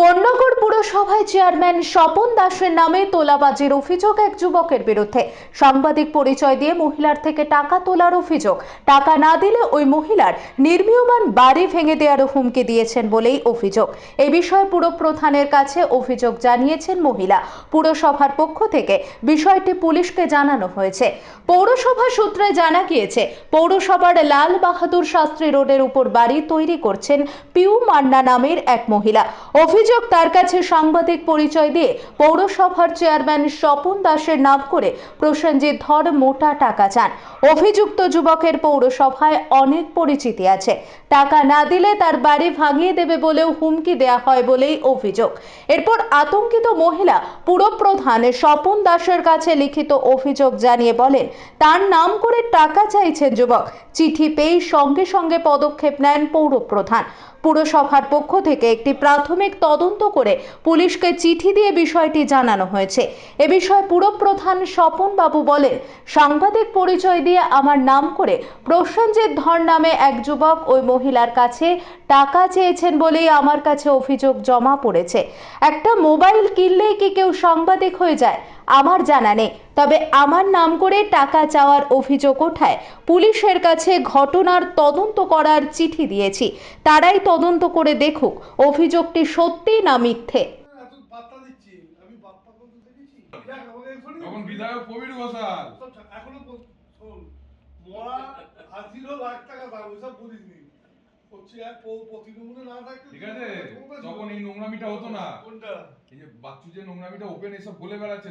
Kanyagarh পুরসভায় chairman Swapan দাসের নামে তোলাবাজির অভিযোগ এক যুবকের বিরুদ্ধে। সাংবাদিক পরিচয় দিয়ে মহিলার থেকে টাকা তোলার অভিযোগ। টাকা না দিলে ওই মহিলার নির্মীয়মান বাড়ি ভেঙে দেওয়ারও হুমকি দিয়েছেন বলেই অভিযোগ। এ বিষয়ে পুরপ্রধানের কাছে অভিযোগ জানিয়েছেন মহিলা। পুরসভার পক্ষ থেকে বিষয়টি পুলিশকে জানানো হয়েছে। পৌরসভা সূত্রে জানা গিয়েছে, পৌরসভার লাল বাহাদুর শাস্ত্রী রোডের উপর বাড়ি তৈরি করছেন পিউ মান্না নামের এক মহিলা। অভিযোগ তার কাছে সাংবাদিক পরিচয় দিয়ে পৌরসভার চেয়ারম্যান স্বপন দাসের নাম করে প্রসেনজিৎ ধর মোটা টাকা চান। অভিযুক্ত যুবকের পৌরসভায় অনেক পরিচিতি আছে। টাকা না দিলে তার বাড়ি ভাঙিয়ে দেবে বলেও হুমকি দেয়া হয় বলেই অভিযোগ। এরপর আতঙ্কিত মহিলা পুরপ্রধান স্বপন দাসের কাছে লিখিত অভিযোগ জানিয়ে বলেন, তার নাম করে টাকা চাইছেন যুবক। চিঠি পেয়ে সঙ্গে সঙ্গে পদক্ষেপ নেন পৌরপ্রধান। পুরসভার পক্ষ থেকে একটি প্রাথমিক তদন্ত করে পুলিশকে চিঠি দিয়ে বিষয়টি জানানো হয়েছে। এ বিষয়ে পুরপ্রধান স্বপন বাবু বলেন, সাংবাদিক পরিচয় দিয়ে আমার নাম করে প্রসেনজিৎ ধর নামে এক যুবক ওই মহিলার কাছে টাকা চেয়েছেন বলেই আমার কাছে অভিযোগ জমা পড়েছে। একটা মোবাইল কিনলেই কি কেউ সাংবাদিক হয়ে যায়? আমার জানা নেই। তবে আমার নাম করে টাকা চাওয়ার অভিযোগ ওঠায় পুলিশের কাছে ঘটনার তদন্ত করার চিঠি দিয়েছি। তারাই তদন্ত করে দেখুক অভিযোগটি সত্যি না মিথ্যে। বিধায়ক ঘোষাল। এখনও মরা লাখ টাকা দাম ওইসব বলিসনি ঠিক আছে তখন এই নোংরামিটা হতো না এই যে বাচ্চু যে নোংরামিটা ওপেন এসব বলে বেড়াচ্ছে